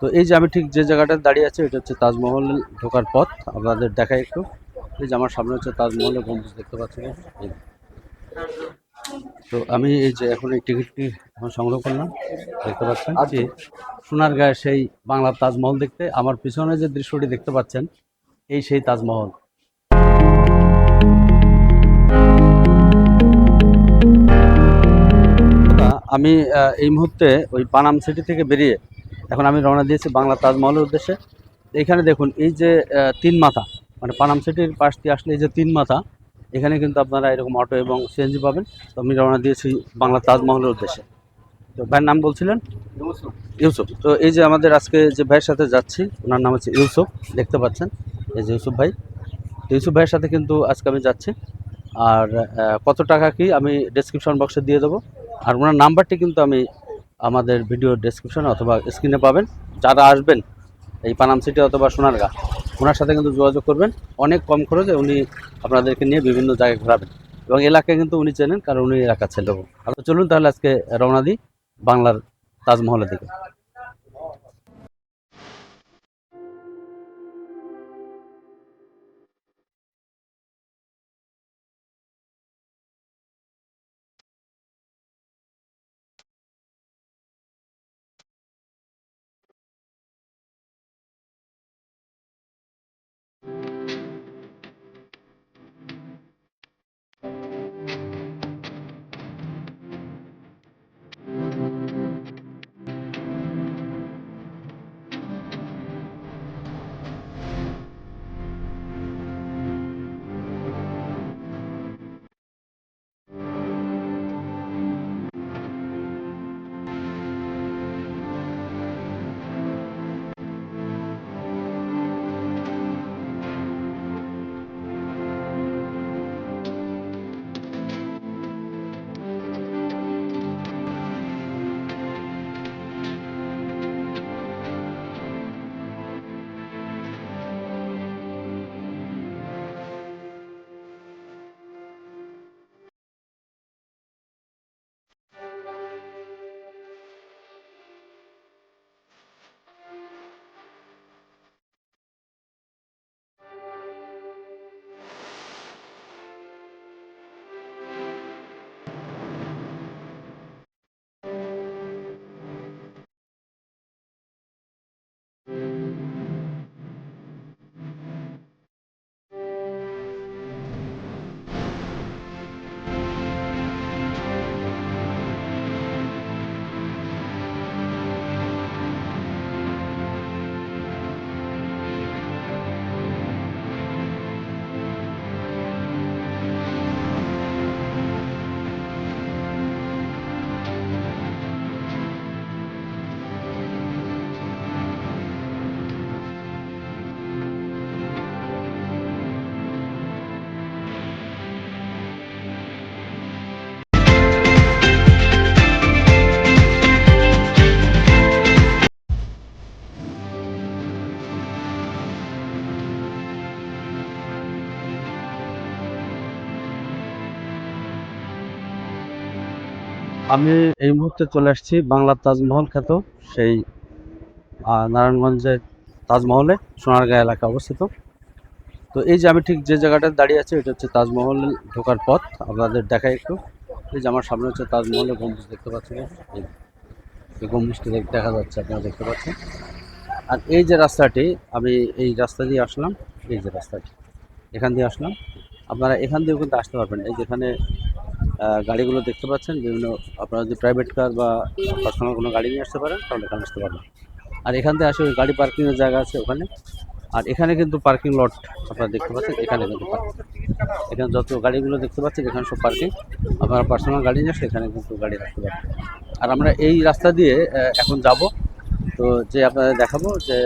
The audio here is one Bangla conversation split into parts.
তো এই যে আমি ঠিক যে জায়গাটায় দাঁড়িয়ে আছি এটা হচ্ছে তাজমহল ঢোকার পথ। আপনাদের দেখাই একটু। এই যে আমার সামনে হচ্ছে তাজমহলের গম্বুজ দেখতে পাচ্ছেন। এই। তো আমি এই যে এখন এই টিকিটটি এখন সংগ্রহ করলাম। দেখতে পাচ্ছেন যে সোনার গায়ে সেই বাংলার তাজমহল দেখতে আমার পিছনে যে দৃশ্যটি দেখতে পাচ্ছেন এই সেই তাজমহল। আমি এই মুহূর্তে ওই পানাম সিটি থেকে বেরিয়ে এখন আমি রওনা দিয়েছি বাংলা তাজমহলের উদ্দেশ্যে। এখানে দেখুন এই যে তিন মাথা মানে পানাম সিটির পাশ দিয়ে আসলে এই যে তিন মাথা এখানে কিন্তু আপনারা এরকম অটো এবং সিএনজি পাবেন। তো আমি রওনা দিয়েছি বাংলা তাজমহলের উদ্দেশ্যে। তো ভাইয়ের নাম বলছিলেন? ইউসুফ। তো এই যে আমাদের আজকে যে ভাইয়ের সাথে যাচ্ছি ওনার নাম হচ্ছে ইউসুফ দেখতে পাচ্ছেন? এই যে ইউসুফ ভাই। তো ইউসুফ ভাইয়ের সাথে কিন্তু আজকে আমি যাচ্ছি। আর কত টাকা কি আমি ডেসক্রিপশন বক্সে দিয়ে দেবো। আর ওনার নাম্বারটি কিন্তু আমি আমাদের ভিডিও ডেসক্রিপশনে অথবা স্ক্রিনে পাবেন। যারা আসবেন এই পানাম সিটি অথবা সোনারগা, ওনার সাথে কিন্তু যোগাযোগ করবেন। অনেক কম খরচে উনি আপনাদেরকে নিয়ে বিভিন্ন জায়গায় ঘোরাবেন এবং এলাকায় কিন্তু উনি চেনেন, কারণ উনি এলাকা ছেলে আচ্ছা চলুন তাহলে আজকে রওনা দিই বাংলার তাজমহলের দিকে। আমি এই মুহূর্তে চলে আসছি বাংলার তাজমহল খ্যাত সেই নারায়ণগঞ্জের তাজমহলে সোনারগাঁ এলাকা অবস্থিত। তো এই যে আমি ঠিক যে জায়গাটায় দাঁড়িয়ে আছি, এটা হচ্ছে তাজমহল ঢোকার পথ। আপনাদের দেখাই একটু। এই যে আমার সামনে হচ্ছে তাজমহলের গম্বুজ দেখতে পাচ্ছেন এই গম্বুজটি দেখ- যাচ্ছে, আপনারা দেখতে পাচ্ছেন। আর এই যে রাস্তাটি, আমি এই রাস্তা দিয়ে আসলাম। এই যে রাস্তাটি, এখান দিয়ে আসলাম। আপনারা এখান দিয়েও কিন্তু আসতে পারবেন। এই যেখানে গাড়িগুলো দেখতে পাচ্ছেন, বিভিন্ন আপনারা যদি প্রাইভেট কার বা পার্সোনাল কোনো গাড়ি নিয়ে আসতে পারেন, তাহলে এখানে আসতে পারবেন। আর এখান থেকে আসে গাড়ি পার্কিংয়ের জায়গা আছে ওখানে। আর এখানে কিন্তু পার্কিং লট আপনারা দেখতে পাচ্ছেন, এখানে কিন্তু। এখানে যত গাড়িগুলো দেখতে পাচ্ছেন, এখানে সব পার্কিং আপনারা পার্সোনাল গাড়ি নিয়ে আসলে এখানে কিন্তু গাড়ি রাখতে পারবেন। আর আমরা এই রাস্তা দিয়ে এখন যাব। তো যে আপনাদের দেখাবো যে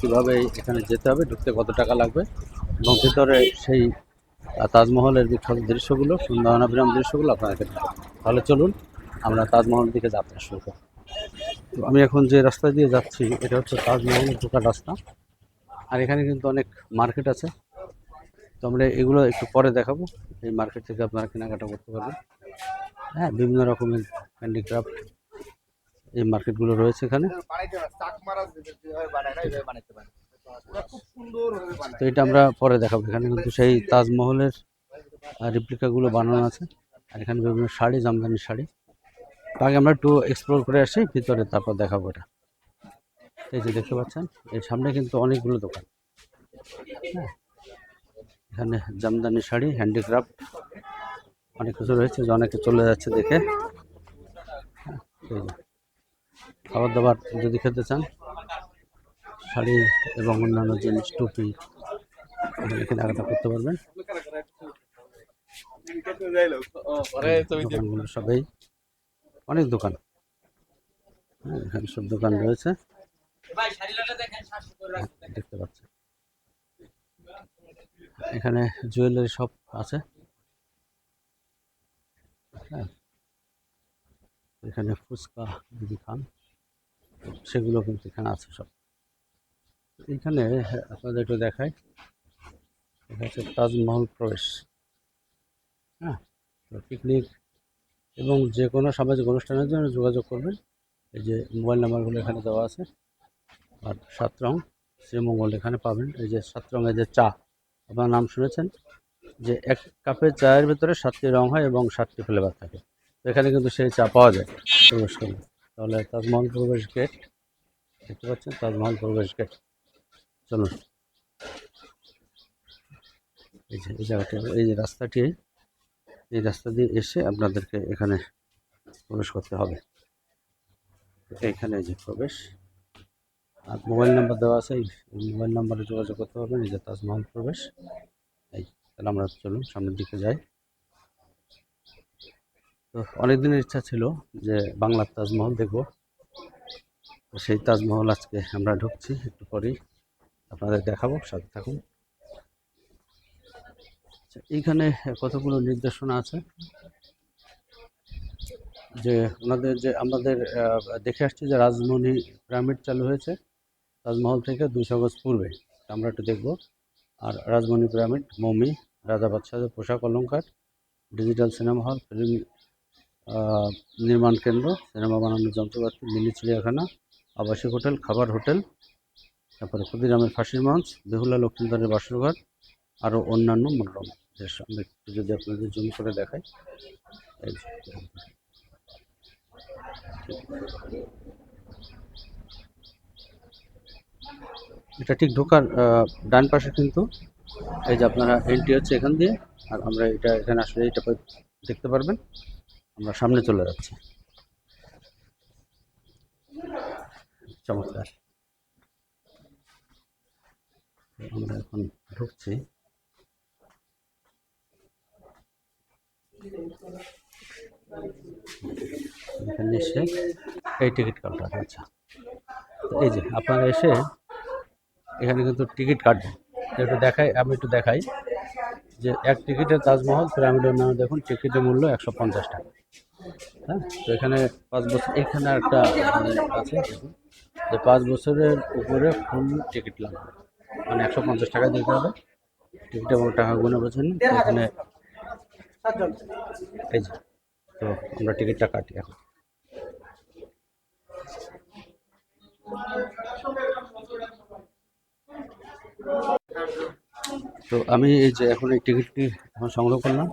কীভাবে এখানে যেতে হবে, ঢুকতে কত টাকা লাগবে এবং ভিতরে সেই তাজমহলের বিখ্যাত দৃশ্যগুলো সুন্দরনাবিরাম দৃশ্যগুলো আপনাদেরকে তাহলে চলুন, আমরা তাজমহলের দিকে যাত্রা শুরু করি। তো আমি এখন যে রাস্তা দিয়ে যাচ্ছি, এটা হচ্ছে তাজমহলের ঢোকার রাস্তা। আর এখানে কিন্তু অনেক মার্কেট আছে। তো আমরা এগুলো একটু পরে দেখাবো। এই মার্কেট থেকে আপনারা কেনাকাটা করতে পারবেন। হ্যাঁ বিভিন্ন রকমের হ্যান্ডিক্রাফট এই মার্কেটগুলো রয়েছে এখানে। তো এটা আমরা পরে দেখাবো। এখানে কিন্তু সেই তাজমহলের রিপ্লিকাগুলো বানানো আছে। আর এখানে বিভিন্ন শাড়ি জামদানি শাড়ি। আগে আমরা একটু এক্সপ্লোর করে আসি ভিতরে তারপর দেখাবো এটা। এই যে দেখতে পাচ্ছেন এর সামনে কিন্তু অনেকগুলো দোকান। হ্যাঁ এখানে জামদানি শাড়ি হ্যান্ডিক্রাফট অনেক কিছু রয়েছে যে অনেকে চলে যাচ্ছে দেখে। হ্যাঁ, খাবার দাবার যদি খেতে চান শাড়ি এবং অন্যান্য জিনিস টুপি এখানে কেনাকাটা করতে পারবেন। দোকানগুলো সবাই অনেক দোকান। হ্যাঁ, এখানে সব দোকান রয়েছে। হ্যাঁ, দেখতে পাচ্ছেন এখানে জুয়েলারি শপ আছে। হ্যাঁ এখানে ফুচকা যদি খান সেগুলো কিন্তু এখানে আছে সব। এখানে আপনাদের একটু দেখাই। এটা হচ্ছে তাজমহল প্রবেশ। হ্যাঁ তো পিকনিক এবং যে কোনো সামাজিক অনুষ্ঠানের জন্য যোগাযোগ করবেন। এই যে মোবাইল নাম্বারগুলো এখানে দেওয়া আছে। আর সাত রং শ্রীমঙ্গল এখানে পাবেন। এই যে সাত রঙের যে চা, আপনার নাম শুনেছেন? যে এক কাপের চায়ের ভিতরে সাতটি রং হয় এবং সাতটি ফ্লেভার থাকে। তো এখানে কিন্তু সেই চা পাওয়া যায়। প্রবেশ করলে। তাহলে তাজমহল প্রবেশ গেট দেখতে পাচ্ছেন? তাজমহল প্রবেশ গেট চলুন। এই যে, এই জায়গাটি, এই যে রাস্তাটি, এই রাস্তা দিয়ে এসে আপনাদেরকে এখানে প্রবেশ করতে হবে। এই যে প্রবেশ, আর মোবাইল নাম্বার দেওয়া আছে, এই মোবাইল নাম্বারে যোগাযোগ করতে হবে এই যে তাজমহল প্রবেশ। এই, তাহলে আমরা চলুন সামনের দিকে যাই। তো অনেক দিনের ইচ্ছা ছিল যে বাংলার তাজমহল দেখব। সেই তাজমহল আজকে আমরা ঢুকছি, একটু পরেই। আপনাদের দেখাবো সাথে থাকুন। আচ্ছা, এইখানে কতগুলো নির্দেশনা আছে? যে ওনাদের যে আমাদের দেখে আসছি যে রাজমণি পিরামিড চালু হয়েছে তাজমহল থেকে দুইশো গজ পূর্বে। আমরা একটু দেখব। আর রাজমণি পিরামিড মমি রাজা বাদশাহের পোশাক অলঙ্কার ডিজিটাল সিনেমা হল ফিল্ম নির্মাণ কেন্দ্র সিনেমা বানানোর যন্ত্রপাতি মিনি চিড়িয়াখানা আবাসিক হোটেল খাবার হোটেল তারপরে ক্ষুদিরামের ফাঁসির মঞ্চ, বেহুলা লক্ষ্মীদারের বাসরঘর আরও অন্যান্য মনোরম এর সামনে একটু যদি আপনাদের জুম করে দেখাই। এটা ঠিক ঢোকার ডান পাশে কিন্তু, এই যে আপনারা এন্ট্রি হচ্ছে এখান দিয়ে, আর আমরা এটা এখানে আসলে এটা দেখতে পারবেন। আমরা সামনে চলে যাচ্ছি। চমৎকার। আমরা এখন ঢুকছি। এসে এই টিকিট কাউন্টার আচ্ছা এই যে আপনারা এসে এখানে কিন্তু টিকিট কাটবেন। একটু দেখাই, আমি একটু দেখাই যে এক টিকিটের তাজমহল পিরামিডের নামে দেখুন, টিকিটের মূল্য একশো পঞ্চাশ টাকা। হ্যাঁ তো এখানে পাঁচ বছর, এখানে একটা মানে আছে যে পাঁচ বছরের উপরে ফুল টিকিট লাগবে। মানে একশো পঞ্চাশ টাকা দিতে হবে। টিকিট এবং টাকা গুনে বোঝেন তো এখানে এই যে তো আমরা টিকিটটা কাটি এখন। তো আমি এই যে এখন এই টিকিটটি এখন সংগ্রহ করলাম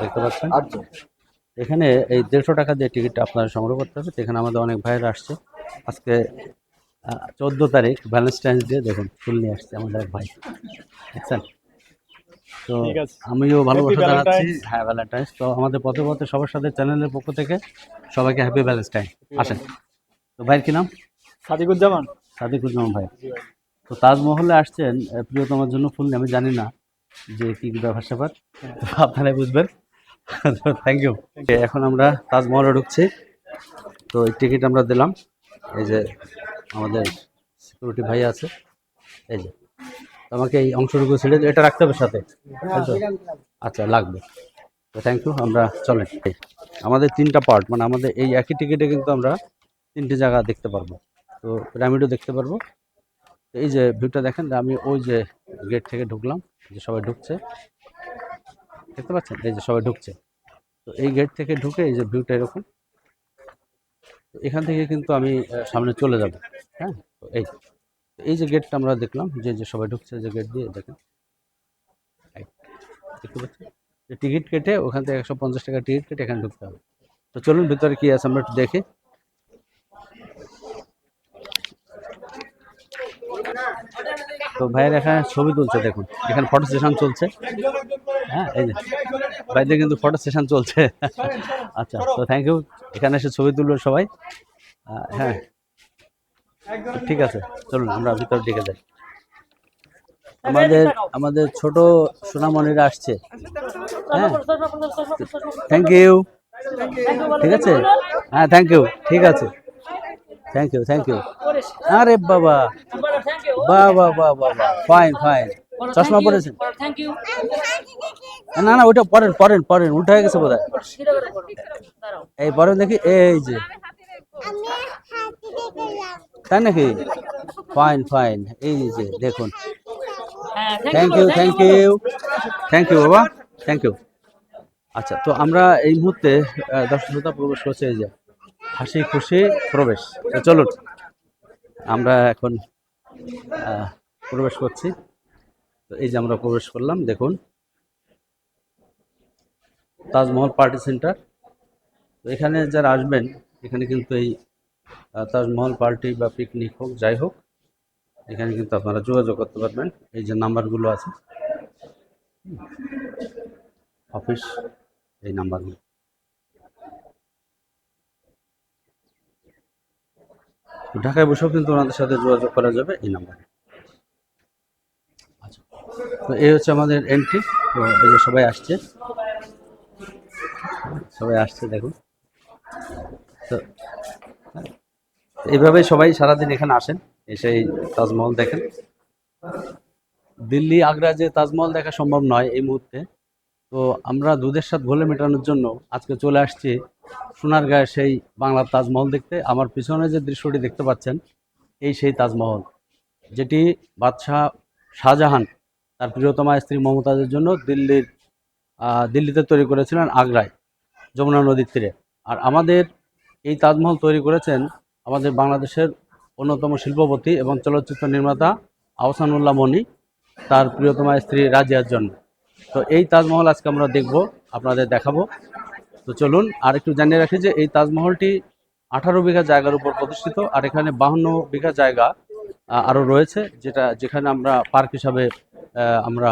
দেখতে পাচ্ছেন। এখানে এই দেড়শো টাকা দিয়ে টিকিটটা আপনারা সংগ্রহ করতে হবে। এখানে আমাদের অনেক ভাইয়েরা আসছে। আজকে চোদ্দ তারিখ ভ্যালেন্টাইন্স ডে দেখুন ফুল নিয়ে আসছে আমাদের এক ভাই। দেখছেন? তো আমিও ভালোবাসা জানাচ্ছি। হ্যাঁ ভ্যালেন্টাইন্স তো আমাদের পথে পথে সবার সাথে চ্যানেলের পক্ষ থেকে সবাইকে হ্যাপি ভ্যালেন্টাইন আসেন। তো ভাইয়ের কি নাম? সাদিকুজ্জামান। সাদিকুজ্জামান ভাই। তো তাজমহলে আসছেন প্রিয়তমার জন্য ফুল নিয়ে আমি জানি না যে কি ব্যাপার স্যাপার। আপনারাই বুঝবেন। থ্যাংক ইউ এখন আমরা তাজমহলে ঢুকছি। তো এই টিকিট আমরা দিলাম। এই যে আমাদের সিকিউরিটি ভাই আছে। এই যে আমাকে এই অংশটুকু ছেড়ে এটা রাখতে হবে সাথে। আচ্ছা লাগবে। থ্যাংক ইউ আমরা চলেন আমাদের তিনটা পার্ট মানে আমাদের এই একই টিকিটে কিন্তু আমরা তিনটে জায়গা দেখতে পারব। তো পিরামিডও দেখতে পারব। এই যে ভিউটা দেখেন, আমি ওই যে গেট থেকে ঢুকলাম যে সবাই ঢুকছে। দেখতে পাচ্ছেন? এই যে সবাই ঢুকছে। তো এই গেট থেকে ঢুকে এই যে ভিউটা এরকম। এখান থেকে কিন্তু আমি সামনে চলে যাব। হ্যাঁ এই এই যে গেটটা আমরা দেখলাম, যে যে সবাই ঢুকছে যে গেট দিয়ে, দেখেন। দেখতে পাচ্ছেন? টিকিট কেটে ওখান থেকে একশো পঞ্চাশ টাকা টিকিট কেটে এখানে ঢুকতে হবে। তো চলুন, ভিতরে কী আছে আমরা একটু দেখি। তো ভাইয়ের এখানে ছবি তুলছে, দেখুন। এখানে ফটো সেশন চলছে। হ্যাঁ এই যে, ভাইদের কিন্তু ফটো সেশন চলছে। আচ্ছা তো থ্যাংক ইউ এখানে এসে ছবি তুললো সবাই। হ্যাঁ। ঠিক আছে, চলুন, আমরা ভিতরে ডেকে যাই। আমাদের আমাদের ছোট সোনামণিরা আসছে। হ্যাঁ। থ্যাংক ইউ ঠিক আছে? হ্যাঁ থ্যাংক ইউ ঠিক আছে। থ্যাংক ইউ থ্যাংক ইউ আরে বাবা। বাহ বাহ ফাইন ফাইন চশমা পরেছেন? থ্যাংক ইউ না না ওটা পরেন পরেন পরেন উল্টা হয়ে গেছে বোধ এই পরেন দেখি এই যে। তাই নাকি? ফাইন ফাইন এই যে দেখুন। Thank you thank you thank you বাবা। থ্যাংক ইউ আচ্ছা তো আমরা এই মুহূর্তে আহ, দর্শক শ্রোতা প্রবেশ করছে এই যে। হাসি খুশি প্রবেশ চলুন, আমরা এখন প্রবেশ করছি। তো এই যে আমরা প্রবেশ করলাম, দেখুন। Taj Mahal party centre. তো এখানে যারা আসবেন, এখানে কিন্তু এই তাজমহল পার্টি বা পিকনিক হোক, যাই হোক, এখানে কিন্তু আপনারা যোগাযোগ করতে পারবেন। এই যে নাম্বারগুলো আছে। অফিস, এই নাম্বারগুলো। ঢাকায় বসেও কিন্তু ওনাদের সাথে যোগাযোগ করা যাবে এই নাম্বারে। আচ্ছা তো এই হচ্ছে আমাদের এন্ট্রি তো এই যে সবাই আসছে। সবাই আসছে, দেখুন। তো এইভাবে সবাই সারাদিন এখানে আসেন, এসে এই তাজমহল দেখেন। দিল্লি, আগ্রা যে তাজমহল দেখা সম্ভব নয় এই মুহূর্তে। তো আমরা দুধের সাথে ঘোলে মেটানোর জন্য আজকে চলে আসছি সোনারগাঁয়ের সেই বাংলার তাজমহল দেখতে। আমার পিছনে যে দৃশ্যটি দেখতে পাচ্ছেন, এই সেই তাজমহল, যেটি বাদশাহ শাহজাহান, তার প্রিয়তমা স্ত্রী মমতাজের জন্য দিল্লির দিল্লিতে তৈরি করেছিলেন আগ্রায়, যমুনা নদীর তীরে। আর আমাদের এই তাজমহল তৈরি করেছেন আমাদের বাংলাদেশের অন্যতম শিল্পপতি এবং চলচ্চিত্র নির্মাতা আহসানুল্লাহ মনি, তার প্রিয়তমা স্ত্রী রাজিয়ার জন্য। তো এই তাজমহল আজকে আমরা দেখব, আপনাদের দেখাবো। তো চলুন আর একটু জানিয়ে রাখি যে এই তাজমহলটি আঠারো বিঘা জায়গার উপর প্রতিষ্ঠিত, আর এখানে বাহান্ন বিঘা জায়গা আরও রয়েছে, যেটা, যেখানে আমরা পার্ক হিসাবে আমরা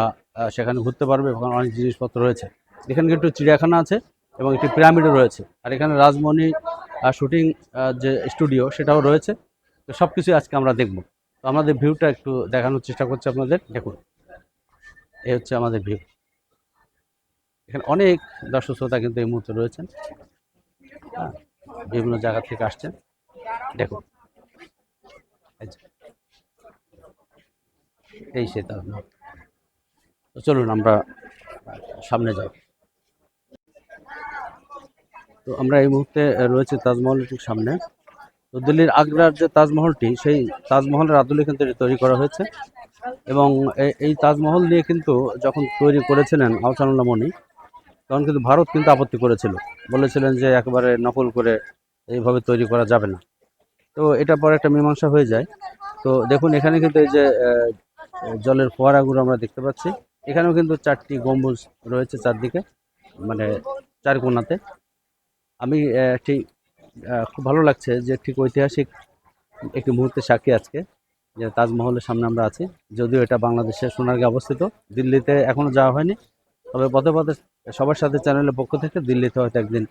সেখানে ঘুরতে পারব এবং অনেক জিনিসপত্র রয়েছে। এখানে কিন্তু চিড়িয়াখানা আছে এবং একটি পিরামিডও রয়েছে, আর এখানে রাজমণি শুটিং যে স্টুডিও সেটাও রয়েছে। তো সব কিছুই আজকে আমরা দেখব। তো আমাদের ভিউটা একটু দেখানোর চেষ্টা করছি আপনাদের, দেখুন। এই হচ্ছে আমাদের ভিউ। এখানে অনেক দর্শক শ্রোতা কিন্তু এই মুহূর্তে রয়েছেন। হ্যাঁ, বিভিন্ন জায়গা থেকে আসছেন। দেখুন। এই সে তো চলুন আমরা সামনে যাই। তো আমরা এই মুহূর্তে রয়েছে তাজমহলের ঠিক সামনে। তো দিল্লির আগ্রার যে তাজমহলটি সেই তাজমহলের আদলে কিন্তু এটি তৈরি করা হয়েছে এবং এই তাজমহল নিয়ে কিন্তু যখন তৈরি করেছিলেন আহসানুল্লাহ মনি তখন কিন্তু ভারত কিন্তু আপত্তি করেছিল। বলেছিলেন যে একেবারে নকল করে এইভাবে তৈরি করা যাবে না। তো এটা পরে একটা মীমাংসা হয়ে যায়। তো দেখুন, এখানে কিন্তু এই যে জলের ফোয়ারাগুলো আমরা দেখতে পাচ্ছি। এখানেও কিন্তু চারটি গম্বুজ রয়েছে চারদিকে মানে চার কোণাতে। আমি ঠিক খুব ভালো লাগছে যে ঠিক ঐতিহাসিক একটি মুহূর্তে সাক্ষী আজকে, যে তাজমহলের সামনে আমরা আছি। যদিও এটা বাংলাদেশের সোনারগাঁ অবস্থিত। দিল্লিতে এখনও যাওয়া হয়নি। তবে পথে পথে সবার সাথে চ্যানেলের পক্ষ থেকে দিল্লিতে হয়তো একদিন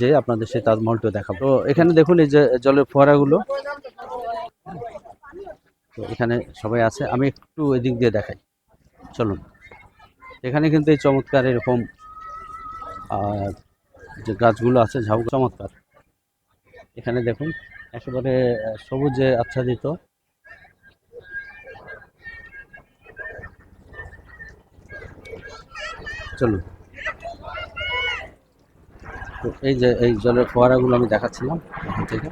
যে আপনাদের সেই তাজমহলটিও দেখাবো। তো এখানে দেখুন এই যে জলের ফোয়ারাগুলো। তো এখানে সবাই আছে, আমি একটু এদিক দিয়ে দেখাই। চলুন। এখানে কিন্তু এই চমৎকার এরকম যে গাছগুলো আছে, ঝাউ চমৎকার। এখানে দেখুন, একেবারে সবুজে আচ্ছাদিত। চলুন। তো এই যে, এই জলের ফোয়ারাগুলো আমি দেখাচ্ছিলাম এখান থেকে।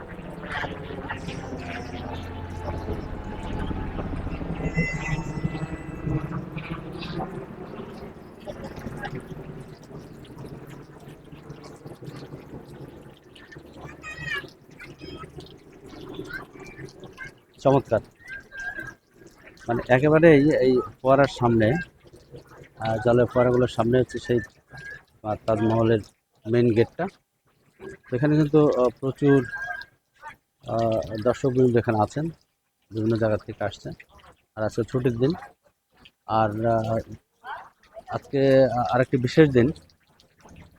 চমৎকার। মানে একেবারে এই এই ফোয়ারার সামনে জলের ফোয়ারাগুলোর সামনে হচ্ছে সেই তাজমহলের মেন গেটটা এখানে কিন্তু প্রচুর দর্শকবৃন্দ এখানে আছেন, বিভিন্ন জায়গা থেকে আসছেন। আর আজকে ছুটির দিন। আর আজকে আরেকটি বিশেষ দিন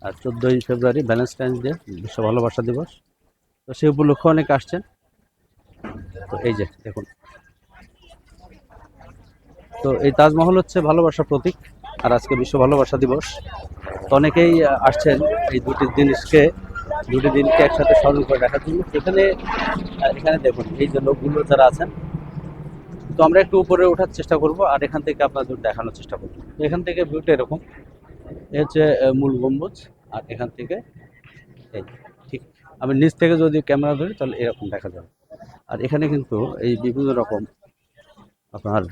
আর চোদ্দোই ফেব্রুয়ারি ভ্যালেন্টাইন্স ডে বিশ্ব ভালোবাসা দিবস। তো সেই উপলক্ষে অনেক আসছেন। তো এই যে, দেখুন। তো এই তাজমহল হচ্ছে ভালোবাসার প্রতীক। আর আজকে বিশ্ব ভালোবাসা দিবস। তো অনেকেই আসছেন এই দুটি জিনিসকে, দুটি দিনকে একসাথে স্মরণ করে রাখার জন্য। সেখানে এখানে দেখুন, এই যে লোকগুলো যারা আছেন, তো আমরা একটু উপরে ওঠার চেষ্টা করব, আর এখান থেকে আপনাদের দেখানোর চেষ্টা করব। এখান থেকে ভিউটা এরকম, এ হচ্ছে মূল গম্বুজ, আর এখান থেকে এই, ঠিক, আমি নিচ থেকে যদি ক্যামেরা ধরি, তাহলে এরকম দেখা যাবে। আর এখানে কিন্তু এই বিভিন্ন রকম আপনার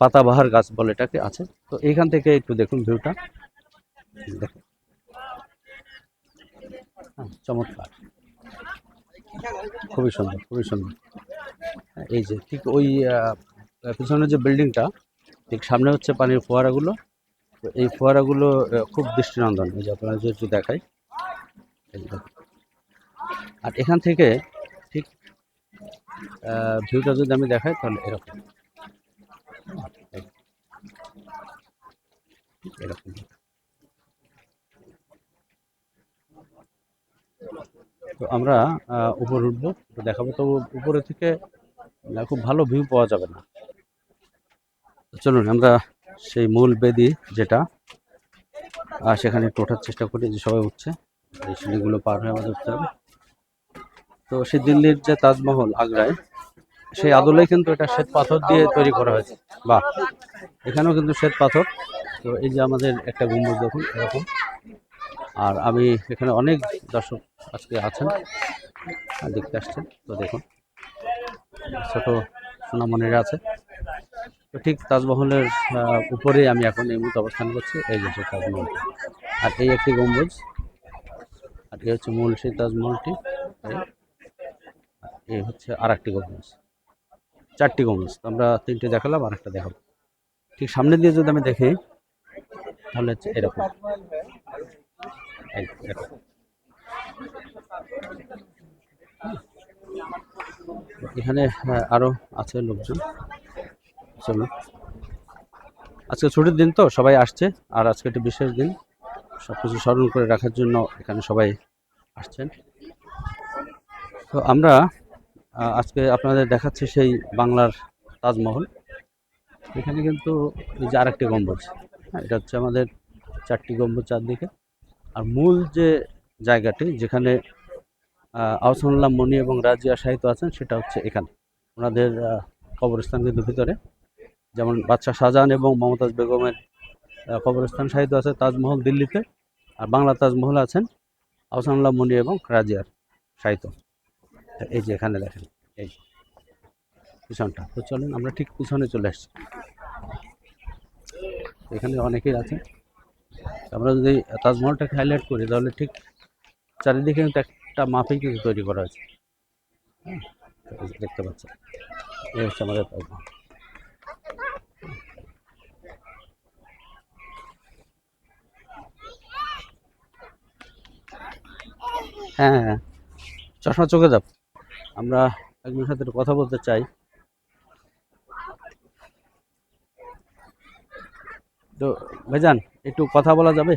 পাতাবাহার গাছ বলে এটাকে আছে। তো এইখান থেকে একটু দেখুন ভিউটা হ্যাঁ, চমৎকার। খুবই সুন্দর খুবই সুন্দর। এই যে ঠিক ওই পিছনের যে বিল্ডিংটা ঠিক সামনে হচ্ছে পানির ফোয়ারাগুলো। তো এই ফোয়ারাগুলো খুব দৃষ্টিনন্দন। এই যে আপনারা যেহেতু দেখাই। আর এখান থেকে ঠিক ভিউটা যদি আমি দেখাই তাহলে এরকম। এরকম। তো আমরা উপরে উঠবো দেখাবো। তো উপরে থেকে খুব ভালো ভিউ পাওয়া যাবে না। চলুন, আমরা সেই মূল বেদি যেটা, আর সেখানে একটু ওঠার চেষ্টা করি যে সবাই উঠছে। এই সিঁড়িগুলো পার হয়ে আমাদের উঠতে হবে। তো সেই দিল্লির যে তাজমহল আগ্রায়, সেই আদলেই কিন্তু এটা শ্বেত পাথর দিয়ে তৈরি করা হয়েছে। বাহ! এখানেও কিন্তু শ্বেত পাথর। তো এই যে আমাদের একটা গম্বুজ দেখুন, এরকম। আর আমি এখানে অনেক দর্শক আজকে আছেন দেখতে আসছেন তো দেখুন ছোট সোনামণিরা আছে তো ঠিক তাজমহলের আহ, উপরেই আমি এখন এই মুহূর্তে অবস্থান করছি এই যে তাজমহল আর এই একটি গম্বুজ আর এই হচ্ছে মূল সেই তাজমহলটি এই। হচ্ছে আর একটি গম্বুজ চারটি গম্বুজ আমরা তিনটে দেখালাম আর একটা দেখাবো ঠিক সামনে দিয়ে যদি আমি দেখি তাহলে হচ্ছে এরকম। এখানে আহ, আরও আছে লোকজন। চলো আজকে ছুটির দিন তো সবাই আসছে। আর আজকে একটি বিশেষ দিন। সব কিছু স্মরণ করে রাখার জন্য এখানে সবাই আসছেন। তো আমরা আজকে আপনাদের দেখাচ্ছি সেই বাংলার তাজমহল। এখানে কিন্তু এই যে আরেকটি গম্বুজ। হ্যাঁ এটা হচ্ছে আমাদের চারটি গম্বুজ চারদিকে। আর মূল যে জায়গাটি যেখানে আহ, আহসানুল্লাহ মণি এবং রাজিয়া সাহিত্য আছেন সেটা হচ্ছে এখানে। ওনাদের কবরস্থান কিন্তু ভিতরে। যেমন বাদশাহ শাহজাহান এবং মমতাজ বেগমের কবরস্থান সাহিত্য আছে তাজমহল দিল্লিতে আর বাংলা তাজমহল আছেন আহসানুল্লাহ মণি এবং রাজিয়ার সাহিত্য এই যে এখানে দেখেন এই পিছনটা। তো চলুন আমরা ঠিক পিছনে চলে আসছি। এখানে অনেকেই আছে আমরা যদি তাজমহলটাকে হাইলাইট করি তাহলে ঠিক চারিদিকে কিন্তু একটা মাপেই কিন্তু তৈরি করা হয়েছে হ্যাঁ, দেখতে পাচ্ছেন। এই হচ্ছে আমাদের তাজমহল। হ্যাঁ হ্যাঁ চশমা চোখে যাও আমরা একজনের সাথে কথা বলতে চাই। তো ভাইজান একটু কথা বলা যাবে?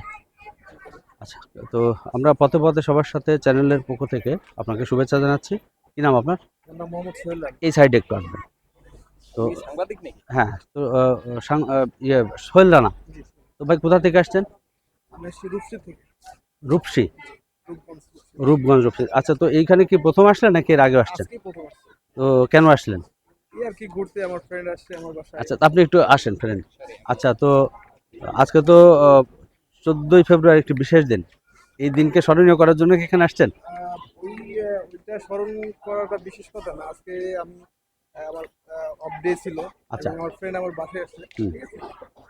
আচ্ছা তো আমরা পথে পথে সবার সাথে চ্যানেলের পক্ষ থেকে আপনাকে শুভেচ্ছা জানাচ্ছি। কি নাম আপনার। এই সাইডে একটু আসবেন। তো হ্যাঁ তো ইয়ে সোহেল রানা। তো ভাই কোথা থেকে আসছেন? রূপসী রূপগঞ্জ রূপসী। আচ্ছা তো এইখানে কি প্রথম আসলেন নাকি এর আগে আসছেন? তো কেন আসলেন? আর কি ঘুরতে আমার ফ্রেন্ড আসছে আমার বাসায়। আচ্ছা আপনি একটু আসেন ফ্রেন্ড আচ্ছা তো আজকে তো চোদ্দোই ফেব্রুয়ারি একটি বিশেষ দিন। এই দিনকে স্মরণীয় করার জন্য কি এখানে আসছেন? ওইটা স্মরণ করাটা বিশেষ কথা না। আজকে আমি আমার অফ ডে ছিল। আচ্ছা। আমার ফ্রেন্ড আমার বাসায় আসছে।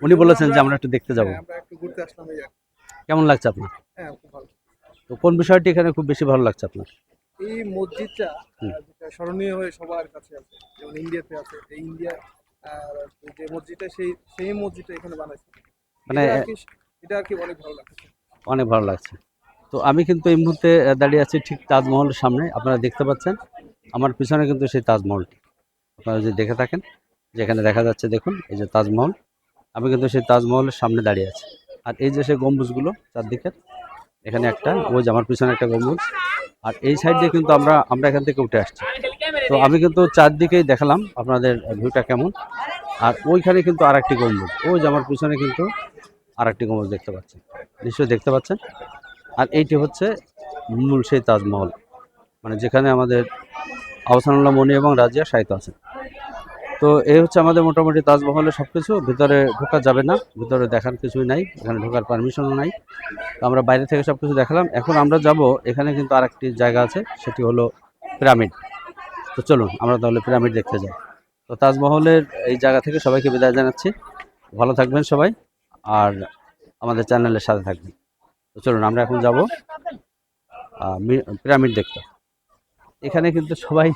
উনি বলেছেন যে আমরা একটু দেখতে যাব। হ্যাঁ, আমরা একটু ঘুরতে আসলাম এই কেমন লাগছে আপনার? হ্যাঁ খুব ভালো। তো কোন বিষয়টি এখানে খুব বেশি ভালো লাগছে আপনার? এই মসজিদটা যেটা স্মরণীয় হয়ে সবার কাছে আছে যেমন ইন্ডিয়াতে আছে এই ইন্ডিয়া যে মসজিদটা সেই সেই মসজিদটা এখানে বানাইছে। মানে এটা আর কি- অনেক ভালো লাগছে। অনেক ভালো লাগছে। তো আমি কিন্তু এই মুহূর্তে দাঁড়িয়ে আছি ঠিক তাজমহলের সামনে। আপনারা দেখতে পাচ্ছেন আমার পিছনে কিন্তু সেই তাজমহলটি। আপনারা যদি দেখে থাকেন যেখানে দেখা যাচ্ছে দেখুন এই যে তাজমহল। আমি কিন্তু সেই তাজমহলের সামনে দাঁড়িয়ে আছি। আর এই যে সেই গম্বুজগুলো চারদিকের এখানে একটা ওই যে আমার পিছনে একটা গম্বুজ। আর এই সাইড দিয়ে কিন্তু আমরা আমরা এখান থেকে উঠে আসছি। তো আমি কিন্তু চারদিকেই দেখালাম আপনাদের ভিউটা কেমন। আর ওইখানে কিন্তু আর একটি গম্বুজ। ওই যে আমার পিছনে কিন্তু আর একটি গম্বুজ দেখতে পাচ্ছেন। নিশ্চয়ই দেখতে পাচ্ছেন। আর এইটি হচ্ছে মূল সেই তাজমহল। মানে যেখানে আমাদের আহসানুল্লাহ মণি এবং রাজিয়া সাহিত্য আছেন। তো এই হচ্ছে আমাদের মোটামুটি তাজমহলে সব কিছু ভিতরে ঢোকা যাবে না। ভিতরে দেখার কিছুই নাই। এখানে ঢোকার পারমিশনও নাই। তো আমরা বাইরে থেকে সব কিছু দেখালাম। এখন আমরা যাব, এখানে কিন্তু আরেকটি জায়গা আছে, সেটি হলো পিরামিড। তো চলুন, আমরা তাহলে পিরামিড দেখতে যাই। তো তাজমহলের এই জায়গা থেকে সবাইকে বিদায় জানাচ্ছি। ভালো থাকবেন সবাই। আর আমাদের চ্যানেলের সাথে থাকবেন। তো চলুন, আমরা এখন যাব পিরামিড দেখতে। এখানে কিন্তু সবাই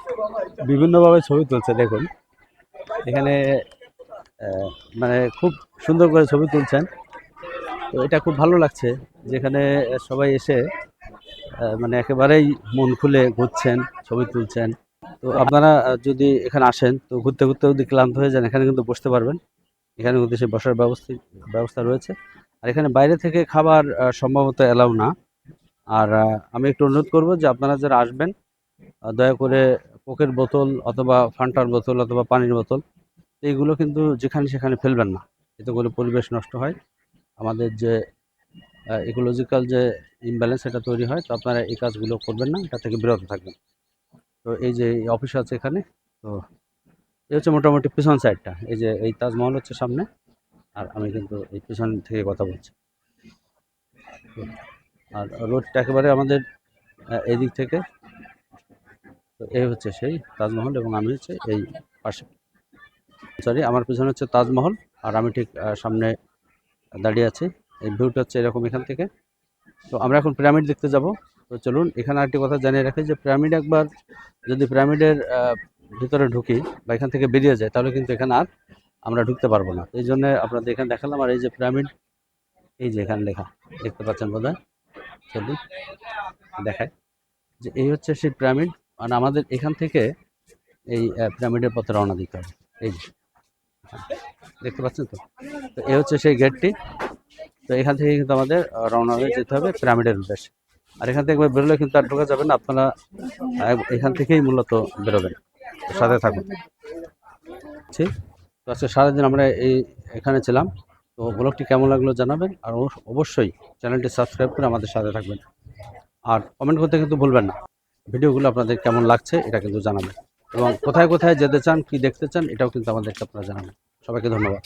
বিভিন্নভাবে ছবি তুলছে, দেখুন। এখানে মানে খুব সুন্দর করে ছবি তুলছেন। তো এটা খুব ভালো লাগছে, যেখানে সবাই এসে মানে একেবারেই মন খুলে ঘুরছেন, ছবি তুলছেন। তো আপনারা যদি এখানে আসেন, তো ঘুরতে ঘুরতে যদি ক্লান্ত হয়ে যান, এখানে কিন্তু বসতে পারবেন। এখানে সে বসার ব্যবস্থা ব্যবস্থা রয়েছে। আর এখানে বাইরে থেকে খাবার সম্ভবত এলাও না। আর আমি একটু অনুরোধ করব যে আপনারা যারা আসবেন দয়া করে কোকের বোতল অথবা ফান্টার বোতল অথবা পানির বোতল, এইগুলো কিন্তু যেখানে সেখানে ফেলবেন না। এতে করে পরিবেশ নষ্ট হয়। আমাদের যে ইকোলজিক্যাল যে ইমব্যালেন্স এটা তৈরি হয়, তো আপনারা এই কাজগুলো করবেন না, এটা থেকে বিরত থাকবেন। তো এই যে অফিস আছে এখানে, তো এই হচ্ছে মোটামুটি পিছন সাইডটা। এই যে এই তাজমহল হচ্ছে সামনে আর আমি কিন্তু এই পিছন থেকে কথা বলছি। আর রোডটা একেবারে আমাদের আহ, এই দিক থেকে তো এই হচ্ছে সেই তাজমহল এবং আমি হচ্ছে এই পাশে। সরি আমার পিছনে হচ্ছে তাজমহল আর আমি ঠিক সামনে দাঁড়িয়ে আছি। এই ভিউটা হচ্ছে এরকম এখান থেকে। তো আমরা এখন পিরামিড দেখতে যাব। তো চলুন এখানে আরেকটি কথা জানিয়ে রাখি যে পিরামিড একবার যদি পিরামিডের ভিতরে ঢুকি বা এখান থেকে বেরিয়ে যায় তাহলে কিন্তু এখানে আর আমরা ঢুকতে পারব না। এই জন্য আপনাদের এখানে দেখালাম, আর এই যে পিরামিড এই যে এখানে লেখা, দেখতে পাচ্ছেন বোধ হয় দেখায় যে এই হচ্ছে সেই পিরামিড মানে আমাদের এখান থেকে এই পিরামিডের পথে রওনা দিতে হবে। এই যে, দেখতে পাচ্ছেন তো? তো এই হচ্ছে সেই গেটটি তো এখান থেকে কিন্তু আমাদের রওনা হয়ে যেতে হবে পিরামিডের উদ্দেশ্যে। আর এখান থেকে একবার বেরোলে কিন্তু আর ঢোকা যাবে না, আপনারা এখান থেকেই মূলত বেরোবেন। সাথে থাকুন। ঠিক তো আজকে সারাদিন আমরা এই এখানে ছিলাম। তো ব্লগটি কেমন লাগল জানাবেন আর অবশ্য- অবশ্যই চ্যানেলটি সাবস্ক্রাইব করে আমাদের সাথে থাকবেন। আর কমেন্ট করতে কিন্তু ভুলবেন না। ভিডিওগুলো আপনাদের কেমন লাগছে এটা কিন্তু জানাবেন। এবং কোথায় কোথায় যেতে চান কি দেখতে চান এটাও কিন্তু আমাদেরকে আপনারা জানাবেন। সবাইকে ধন্যবাদ।